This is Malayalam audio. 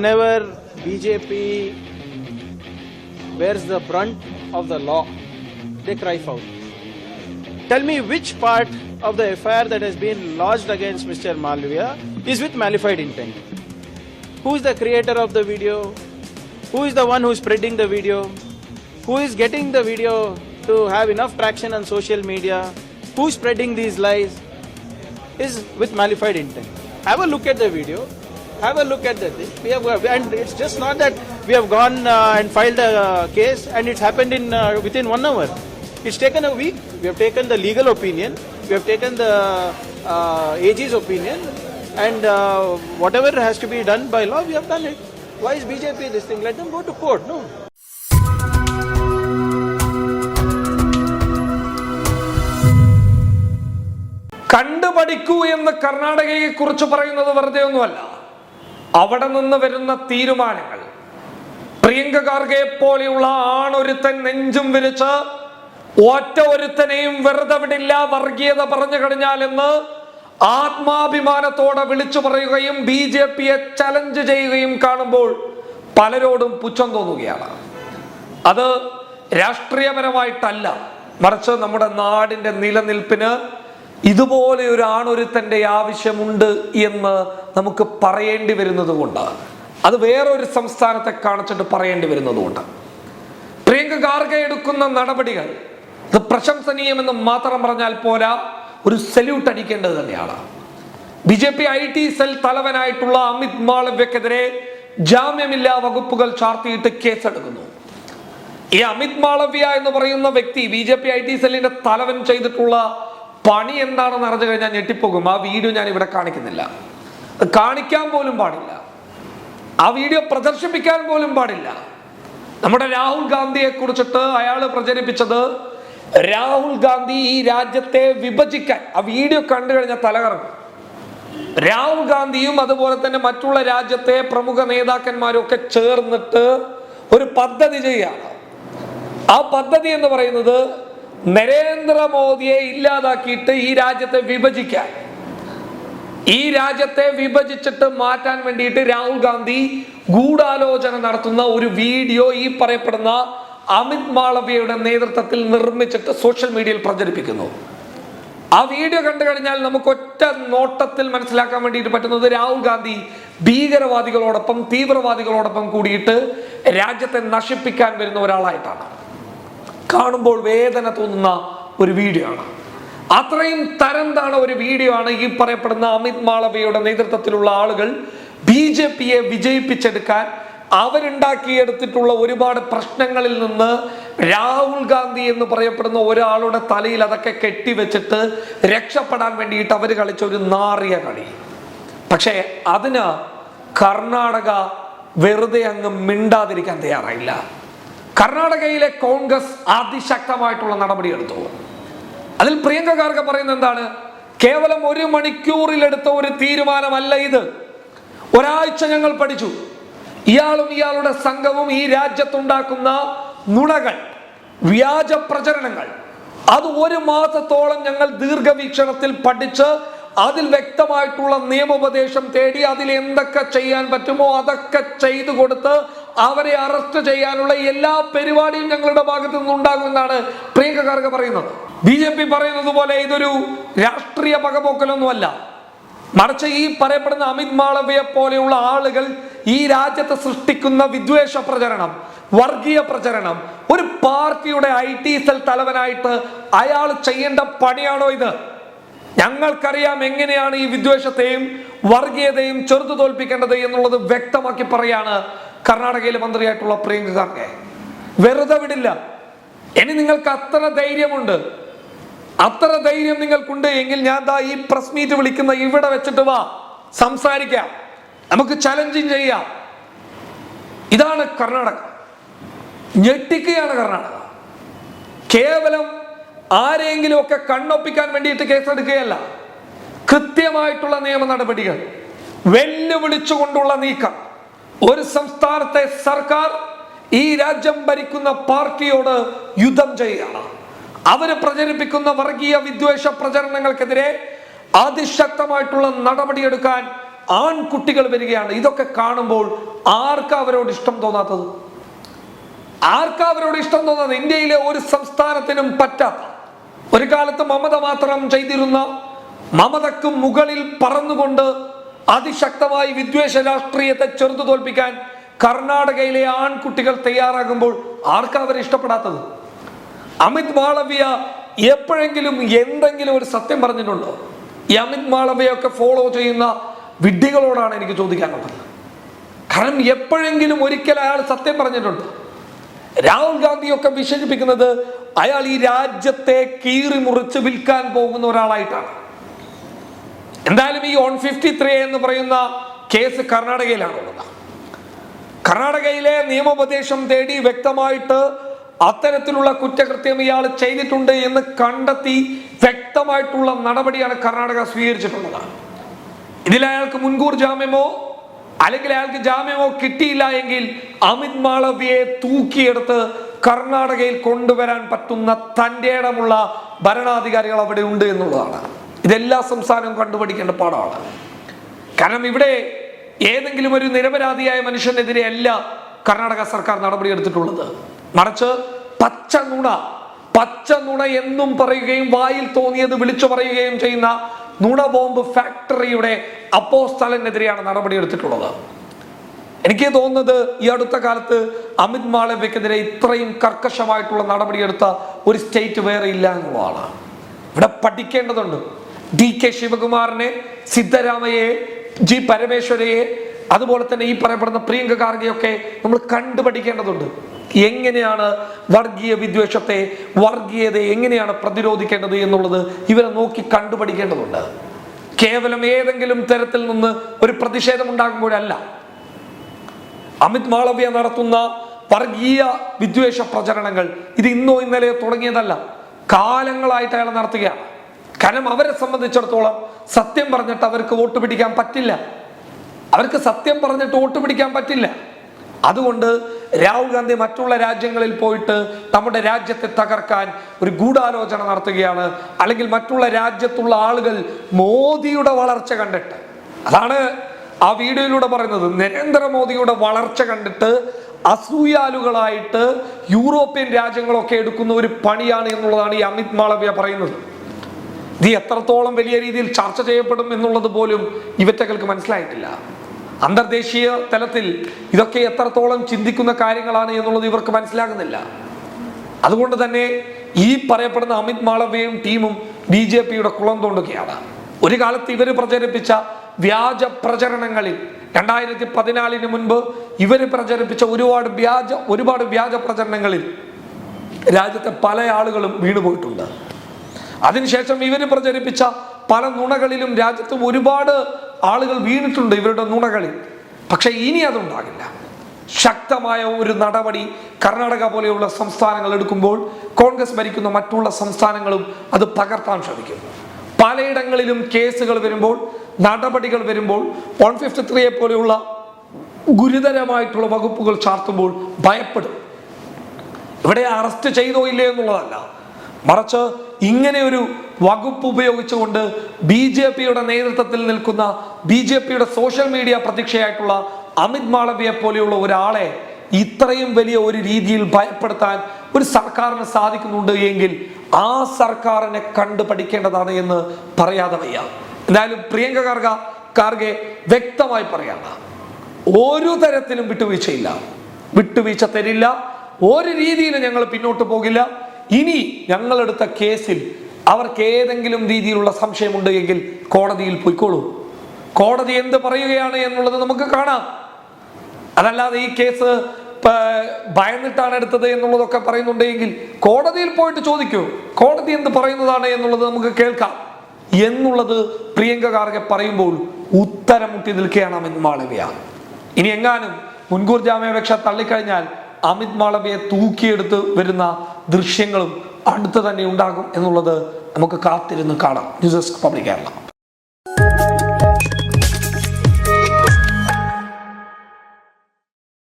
Whenever BJP bears the brunt of the law, they cry foul. Tell me which part of the affair that has been lodged against Mr. Malviya is with malified intent. Who is the creator of the video? Who is the one who is spreading the video? Who is getting the video to have enough traction on social media? Who is spreading these lies? Is with malified intent. Have a look at the video. Have a look at that. We have, and it's just not that we have gone uh, and filed a uh, case and it's happened in uh, within one hour. It's taken a week. We have taken the legal opinion. We have taken the uh, AG's opinion, and uh, whatever has to be done by law, we have done it. Why is BJP this thing? Let them go to court. No. കണ്ടുപഠിക്കൂ എന്ന് കർണാടകയെ കുറിച്ച് പറയുന്നത് വെറുതെ ഒന്നുമല്ല അവിടെ നിന്ന് വരുന്ന തീരുമാനങ്ങൾ. പ്രിയങ്ക ഖാർഗെ പോലെയുള്ള ആണൊരുത്തൻ നെഞ്ചും വിരിച്ച് ഒറ്റ ഒരുത്തനെയും വെറുതെ വിടില്ല വർഗീയത പറഞ്ഞു കഴിഞ്ഞാൽ എന്ന് ആത്മാഭിമാനത്തോടെ വിളിച്ചു പറയുകയും ബി ജെ പിയെ ചലഞ്ച് ചെയ്യുകയും കാണുമ്പോൾ പലരോടും പുച്ഛം തോന്നുകയാണ്. അത് രാഷ്ട്രീയപരമായിട്ടല്ല. മറിച്ച് നമ്മുടെ നാടിന്റെ നിലനിൽപ്പിന് ഇതുപോലെ ഒരു ആണൊരുത്തന്റെ ആവശ്യമുണ്ട് എന്ന് നമുക്ക് പറയേണ്ടി വരുന്നത് കൊണ്ട് അത് വേറൊരു സംസ്ഥാനത്തെ കാണിച്ചിട്ട് പറയേണ്ടി വരുന്നത് കൊണ്ട് പ്രിയങ്ക ഖാർഗെ എടുക്കുന്ന നടപടികൾ ഇത് പ്രശംസനീയമെന്ന് മാത്രം പറഞ്ഞാൽ പോരാ ഒരു സല്യൂട്ട് അടിക്കേണ്ടത് തന്നെയാണ്. B J P I T cell തലവനായിട്ടുള്ള Amit മാളവ്യക്കെതിരെ ജാമ്യമില്ലാ വകുപ്പുകൾ ചാർത്തിയിട്ട് കേസെടുക്കുന്നു. ഈ അമിത് മാളവ്യ എന്ന് പറയുന്ന വ്യക്തി B J P I T സെല്ലിന്റെ തലവൻ ചെയ്തിട്ടുള്ള പണി എന്താണെന്ന് അറിഞ്ഞു കഴിഞ്ഞാൽ ഞെട്ടിപ്പോകും. ആ വീഡിയോ ഞാൻ ഇവിടെ കാണിക്കുന്നില്ല. കാണിക്കാൻ പോലും പാടില്ല. ആ വീഡിയോ പ്രദർശിപ്പിക്കാൻ പോലും പാടില്ല. നമ്മുടെ രാഹുൽ ഗാന്ധിയെ കുറിച്ചിട്ട് അയാൾ പ്രചരിപ്പിച്ചത് രാഹുൽ ഗാന്ധി ഈ രാജ്യത്തെ വിഭജിക്കാൻ. ആ വീഡിയോ കണ്ടു കഴിഞ്ഞാൽ തലകറങ്ങും. രാഹുൽ ഗാന്ധിയും അതുപോലെ തന്നെ മറ്റുള്ള രാജ്യത്തെ പ്രമുഖ നേതാക്കന്മാരും ഒക്കെ ചേർന്നിട്ട് ഒരു പദ്ധതി ചെയ്യാണ് ആ പദ്ധതി എന്ന് പറയുന്നത് നരേന്ദ്രമോദിയെ ഇല്ലാതാക്കിയിട്ട് ഈ രാജ്യത്തെ വിഭജിക്കാൻ. ഈ രാജ്യത്തെ വിഭജിച്ചിട്ട് മാറ്റാൻ വേണ്ടിയിട്ട് രാഹുൽ ഗാന്ധി ഗൂഢാലോചന നടത്തുന്ന ഒരു വീഡിയോ ഈ പറയപ്പെടുന്ന അമിത് മാളവ്യയുടെ നേതൃത്വത്തിൽ നിർമ്മിച്ചിട്ട് സോഷ്യൽ മീഡിയയിൽ പ്രചരിപ്പിക്കുന്നു. ആ വീഡിയോ കണ്ടു കഴിഞ്ഞാൽ നമുക്ക് ഒറ്റ നോട്ടത്തിൽ മനസ്സിലാക്കാൻ വേണ്ടിയിട്ട് പറ്റുന്നത് രാഹുൽ ഗാന്ധി ഭീകരവാദികളോടൊപ്പം തീവ്രവാദികളോടൊപ്പം കൂടിയിട്ട് രാജ്യത്തെ നശിപ്പിക്കാൻ വരുന്ന ഒരാളായിട്ടാണ്. കാണുമ്പോൾ വേദന തോന്നുന്ന ഒരു വീഡിയോ ആണ്. അത്രയും തരം താണ ഒരു വീഡിയോ ആണ് ഈ പറയപ്പെടുന്ന അമിത് മാളവിയുടെ നേതൃത്വത്തിലുള്ള ആളുകൾ ബി ജെ പിയെ വിജയിപ്പിച്ചെടുക്കാൻ അവരുണ്ടാക്കിയെടുത്തിട്ടുള്ള ഒരുപാട് പ്രശ്നങ്ങളിൽ നിന്ന് രാഹുൽ ഗാന്ധി എന്ന് പറയപ്പെടുന്ന ഒരാളുടെ തലയിൽ അതൊക്കെ കെട്ടിവെച്ചിട്ട് രക്ഷപ്പെടാൻ വേണ്ടിയിട്ട് അവർ കളിച്ച ഒരു നാറിയ കളി. പക്ഷേ അതിന് കർണാടക വെറുതെ അങ്ങ് മിണ്ടാതിരിക്കാൻ തയ്യാറായില്ല. കർണാടകയിലെ കോൺഗ്രസ് അതിശക്തമായിട്ടുള്ള നടപടിയെടുത്തു അതിൽ പ്രിയങ്ക ഖാർഗെ പറയുന്നത് എന്താണ്? കേവലം ഒരു മണിക്കൂറിൽ മണിക്കൂറിലെടുത്ത ഒരു തീരുമാനമല്ല ഇത്. ഒരാഴ്ച ഞങ്ങൾ പഠിച്ചു. ഇയാളും ഇയാളുടെ സംഘവും ഈ രാജ്യത്തുണ്ടാക്കുന്ന നുണകൾ വ്യാജ പ്രചരണങ്ങൾ അത് ഒരു മാസത്തോളം ഞങ്ങൾ ദീർഘവീക്ഷണത്തിൽ പഠിച്ച് അതിൽ വ്യക്തമായിട്ടുള്ള നിയമോപദേശം തേടി അതിൽ എന്തൊക്കെ ചെയ്യാൻ പറ്റുമോ അതൊക്കെ ചെയ്തു കൊടുത്ത് അവരെ അറസ്റ്റ് ചെയ്യാനുള്ള എല്ലാ പരിപാടിയും ഞങ്ങളുടെ ഭാഗത്തു നിന്നുണ്ടാകുമെന്നാണ് പ്രിയങ്ക ഖാർഗെ പറയുന്നത്. ബി ജെ പി പറയുന്നത് പോലെ ഇതൊരു രാഷ്ട്രീയ പകപോക്കലൊന്നുമല്ല. മറിച്ച് ഈ പറയപ്പെടുന്ന അമിത് മാളവ്യ പോലെയുള്ള ആളുകൾ ഈ രാജ്യത്ത് സൃഷ്ടിക്കുന്ന വിദ്വേഷ പ്രചരണം വർഗീയ പ്രചരണം ഒരു പാർട്ടിയുടെ ഐ ടി സെൽ തലവനായിട്ട് അയാൾ ചെയ്യേണ്ട പണിയാണോ ഇത്? ഞങ്ങൾക്കറിയാം എങ്ങനെയാണ് ഈ വിദ്വേഷത്തെയും വർഗീയതയും ചെറുത്തു തോൽപ്പിക്കേണ്ടത് എന്നുള്ളത് വ്യക്തമാക്കി പറയാണ് കർണാടകയിലെ മന്ത്രിയായിട്ടുള്ള പ്രിയങ്ക ഖാർഗെ വെറുതെ വിടില്ല. ഇനി നിങ്ങൾക്ക് അത്ര ധൈര്യമുണ്ട്. അത്ര ധൈര്യം നിങ്ങൾക്കുണ്ട് എങ്കിൽ ഞാൻ ദാ ഈ പ്രസ് മീറ്റ് വിളിക്കുന്ന ഇവിടെ വെച്ചിട്ട് വാ. സംസാരിക്കാം. നമുക്ക് ചലഞ്ചിങ് ചെയ്യാം. ഇതാണ് കർണാടക. ഞെട്ടിക്കുകയാണ് കർണാടക. കേവലം ആരെങ്കിലും ഒക്കെ കണ്ണൊപ്പിക്കാൻ വേണ്ടിയിട്ട് കേസെടുക്കുകയല്ല. കൃത്യമായിട്ടുള്ള നിയമ നടപടികൾ. വെല്ലുവിളിച്ചുകൊണ്ടുള്ള നീക്കം. ഒരു സംസ്ഥാനത്തെ സർക്കാർ ഈ രാജ്യം ഭരിക്കുന്ന പാർട്ടിയോട് യുദ്ധം ചെയ്യുകയാണ്. അവർ പ്രചരിപ്പിക്കുന്ന വർഗീയ വിദ്വേഷ പ്രചരണങ്ങൾക്കെതിരെ അതിശക്തമായിട്ടുള്ള നടപടിയെടുക്കാൻ ആൺകുട്ടികൾ വരികയാണ്. ഇതൊക്കെ കാണുമ്പോൾ ആർക്കാ അവരോട് ഇഷ്ടം തോന്നാത്തത്? ആർക്കാ അവരോട് ഇഷ്ടം തോന്നാത്തത്? ഇന്ത്യയിലെ ഒരു സംസ്ഥാനത്തിനും പറ്റാത്ത. ഒരു കാലത്ത് മമത മാത്രം ചെയ്തിരുന്ന മമതക്ക് മുകളിൽ പറന്നുകൊണ്ട് അതിശക്തമായി വിദ്വേഷ രാഷ്ട്രീയത്തെ ചെറുത്തു തോൽപ്പിക്കാൻ കർണാടകയിലെ ആൺകുട്ടികൾ തയ്യാറാകുമ്പോൾ ആർക്കാ അവരെ ഇഷ്ടപ്പെടാത്തത്? അമിത് മാളവ്യ എപ്പോഴെങ്കിലും എന്തെങ്കിലും ഒരു സത്യം പറഞ്ഞിട്ടുണ്ടോ? ഈ അമിത് മാളവ്യൊക്കെ ഫോളോ ചെയ്യുന്ന വിഡ്ഢികളോടാണ് എനിക്ക് ചോദിക്കാനുള്ളത്. കാരണം എപ്പോഴെങ്കിലും ഒരിക്കൽ അയാൾ സത്യം പറഞ്ഞിട്ടുണ്ട്. രാഹുൽ ഗാന്ധിയൊക്കെ വിശേഷിപ്പിക്കുന്നത് അയാൾ ഈ രാജ്യത്തെ കീറി മുറിച്ച് വിൽക്കാൻ പോകുന്ന ഒരാളായിട്ടാണ്. എന്തായാലും ഈ ഓൺ ഫിഫ്റ്റി ത്രീ എന്ന് പറയുന്ന കേസ് കർണാടകയിലാണ് കർണാടകയിലാണുള്ളത്. കർണാടകയിലെ നിയമോപദേശം തേടി വ്യക്തമായിട്ട് അത്തരത്തിലുള്ള കുറ്റകൃത്യം ഇയാൾ ചെയ്തിട്ടുണ്ട് എന്ന് കണ്ടെത്തി വ്യക്തമായിട്ടുള്ള നടപടിയാണ് കർണാടക സ്വീകരിച്ചിട്ടുള്ളത്. ഇതിൽ അയാൾക്ക് മുൻകൂർ ജാമ്യമോ അല്ലെങ്കിൽ അയാൾക്ക് ജാമ്യമോ കിട്ടിയില്ല എങ്കിൽ അമിത് മാളവ്യയെ തൂക്കിയെടുത്ത് കർണാടകയിൽ കൊണ്ടുവരാൻ പറ്റുന്ന തന്റെ ഇടമുള്ള ഭരണാധികാരികൾ അവിടെ ഉണ്ട് എന്നുള്ളതാണ്. ഇതെല്ലാ സംസ്ഥാനവും കണ്ടുപഠിക്കേണ്ട പാടാണ് കാരണം ഇവിടെ ഏതെങ്കിലും ഒരു നിരപരാധിയായ മനുഷ്യനെതിരെ അല്ല കർണാടക സർക്കാർ നടപടിയെടുത്തിട്ടുള്ളത്. മറിച്ച് പച്ച നുണ പച്ച നുണ എന്നും പറയുകയും വായിൽ തോന്നിയത് വിളിച്ചു പറയുകയും ചെയ്യുന്ന നുണ ബോംബ് ഫാക്ടറിയുടെ അപ്പോസ്തലനെതിരെയാണ് നടപടിയെടുത്തിട്ടുള്ളത്. എനിക്ക് തോന്നുന്നത് ഈ അടുത്ത കാലത്ത് അമിത് മാളവ്യക്കെതിരെ ഇത്രയും കർക്കശമായിട്ടുള്ള നടപടിയെടുത്ത ഒരു സ്റ്റേറ്റ് വേറെ ഇല്ല എന്നുള്ളതാണ്. ഇവിടെ പഠിക്കേണ്ടതുണ്ട്. ഡി കെ ശിവകുമാറിനെ സിദ്ധരാമയെ ജി പരമേശ്വരയെ അതുപോലെ തന്നെ ഈ പറയപ്പെടുന്ന പ്രിയങ്ക ഗാർഗിയൊക്കെ നമ്മൾ കണ്ടുപഠിക്കേണ്ടതുണ്ട്. എങ്ങനെയാണ് വർഗീയ വിദ്വേഷത്തെ വർഗീയതയെ എങ്ങനെയാണ് പ്രതിരോധിക്കേണ്ടത് എന്നുള്ളത് ഇവരെ നോക്കി കണ്ടുപഠിക്കേണ്ടതുണ്ട്. കേവലം ഏതെങ്കിലും തരത്തിൽ നിന്ന് ഒരു പ്രതിഷേധം ഉണ്ടാകുമ്പോഴല്ല. അമിത് മാളവ്യ നടത്തുന്ന വർഗീയ വിദ്വേഷ പ്രചരണങ്ങൾ ഇത് ഇന്നോ ഇന്നലെയോ തുടങ്ങിയതല്ല. കാലങ്ങളായിട്ട് അയാൾ നടത്തുകയാണ്. കാരണം അവരെ സംബന്ധിച്ചിടത്തോളം സത്യം പറഞ്ഞിട്ട് അവർക്ക് വോട്ട് പിടിക്കാൻ പറ്റില്ല. അവർക്ക് സത്യം പറഞ്ഞിട്ട് വോട്ട് പിടിക്കാൻ പറ്റില്ല. അതുകൊണ്ട് രാഹുൽ ഗാന്ധി മറ്റുള്ള രാജ്യങ്ങളിൽ പോയിട്ട് നമ്മുടെ രാജ്യത്തെ തകർക്കാൻ ഒരു ഗൂഢാലോചന നടത്തുകയാണ്. അല്ലെങ്കിൽ മറ്റുള്ള രാജ്യത്തുള്ള ആളുകൾ മോദിയുടെ വളർച്ച കണ്ടിട്ട്. അതാണ് ആ വീഡിയോയിലൂടെ പറയുന്നത്. നരേന്ദ്രമോദിയുടെ വളർച്ച കണ്ടിട്ട് അസൂയാലുകളായിട്ട് യൂറോപ്യൻ രാജ്യങ്ങളൊക്കെ എടുക്കുന്ന ഒരു പണിയാണ് എന്നുള്ളതാണ് ഈ അമിത് മാളവ്യ പറയുന്നത്. ഇത് എത്രത്തോളം വലിയ രീതിയിൽ ചർച്ച ചെയ്യപ്പെടും എന്നുള്ളത് പോലും ഇവറ്റകൾക്ക് മനസ്സിലായിട്ടില്ല. അന്തർദേശീയ തലത്തിൽ ഇതൊക്കെ എത്രത്തോളം ചിന്തിക്കുന്ന കാര്യങ്ങളാണ് എന്നുള്ളത് ഇവർക്ക് മനസ്സിലാകുന്നില്ല. അതുകൊണ്ട് തന്നെ ഈ പറയപ്പെടുന്ന അമിത് മാളവ്യയും ടീമും ബി ജെ പിയുടെ കുളം തോണ്ടുകയാണ്. ഒരു കാലത്ത് ഇവർ പ്രചരിപ്പിച്ച വ്യാജ പ്രചരണങ്ങളിൽ രണ്ടായിരത്തി പതിനാലിന് മുൻപ് ഇവർ പ്രചരിപ്പിച്ച ഒരുപാട് വ്യാജ ഒരുപാട് വ്യാജ പ്രചരണങ്ങളിൽ രാജ്യത്തെ പല ആളുകളും വീണുപോയിട്ടുണ്ട്. അതിനുശേഷം ഇവർ പ്രചരിപ്പിച്ച പല നുണകളിലും രാജ്യത്തും ഒരുപാട് ആളുകൾ വീണിട്ടുണ്ട് ഇവരുടെ നുണകളിൽ പക്ഷേ ഇനി അതുണ്ടാകില്ല. ശക്തമായ ഒരു നടപടി കർണാടക പോലെയുള്ള സംസ്ഥാനങ്ങൾ എടുക്കുമ്പോൾ കോൺഗ്രസ് ഭരിക്കുന്ന മറ്റുള്ള സംസ്ഥാനങ്ങളും അത് പകർത്താൻ ശ്രമിക്കുന്നു. പലയിടങ്ങളിലും കേസുകൾ വരുമ്പോൾ നടപടികൾ വരുമ്പോൾ വൺ ഫിഫ്റ്റി ത്രീയെ പോലെയുള്ള ഗുരുതരമായിട്ടുള്ള വകുപ്പുകൾ ചാർത്തുമ്പോൾ ഭയപ്പെടും. ഇവിടെ അറസ്റ്റ് ചെയ്തോ ഇല്ലേ എന്നുള്ളതല്ല. മറിച്ച് ഇങ്ങനെ ഒരു വകുപ്പ് ഉപയോഗിച്ചുകൊണ്ട് ബി ജെ പിയുടെ നേതൃത്വത്തിൽ നിൽക്കുന്ന ബി ജെ പിയുടെ സോഷ്യൽ മീഡിയ പ്രതീക്ഷയായിട്ടുള്ള അമിത് മാളവിയെ പോലെയുള്ള ഒരാളെ ഇത്രയും വലിയ ഒരു രീതിയിൽ ഭയപ്പെടുത്താൻ ഒരു സർക്കാരിന് സാധിക്കുന്നുണ്ട് എങ്കിൽ ആ സർക്കാരിനെ കണ്ടു പഠിക്കേണ്ടതാണ് എന്ന് പറയാതെ വയ്യ. എന്തായാലും പ്രിയങ്ക കാർഗ കാർഗെ വ്യക്തമായി പറയാണ് ഒരു തരത്തിലും വിട്ടുവീഴ്ചയില്ല. വിട്ടുവീഴ്ച തരില്ല. ഒരു രീതിയിലും ഞങ്ങൾ പിന്നോട്ട് പോകില്ല. ഇനി ഞങ്ങളെടുത്ത കേസിൽ അവർക്ക് ഏതെങ്കിലും രീതിയിലുള്ള സംശയമുണ്ട് എങ്കിൽ കോടതിയിൽ പോയിക്കോളൂ. കോടതി എന്ത് പറയുകയാണ് എന്നുള്ളത് നമുക്ക് കാണാം. അതല്ലാതെ ഈ കേസ് ഭയന്നിട്ടാണ് എടുത്തത് എന്നുള്ളതൊക്കെ പറയുന്നുണ്ടെങ്കിൽ കോടതിയിൽ പോയിട്ട് ചോദിക്കൂ. കോടതി എന്ത് പറയുന്നതാണ് എന്നുള്ളത് നമുക്ക് കേൾക്കാം. എന്നുള്ളത് പ്രിയങ്ക ഖാർഗെ പറയുമ്പോൾ ഉത്തരം മുട്ടി നിൽക്കുകയാണ് അമിത് മാളവ്യ. ഇനി എങ്ങാനും മുൻകൂർ ജാമ്യാപേക്ഷ തള്ളിക്കഴിഞ്ഞാൽ അമിത് മാളവ്യയെ തൂക്കിയെടുത്ത് വരുന്ന ദൃശ്യങ്ങളും അടുത്ത് തന്നെ ഉണ്ടാകും എന്നുള്ളത് നമുക്ക് കാത്തിരുന്ന് കാണാം. News desk public Kerala.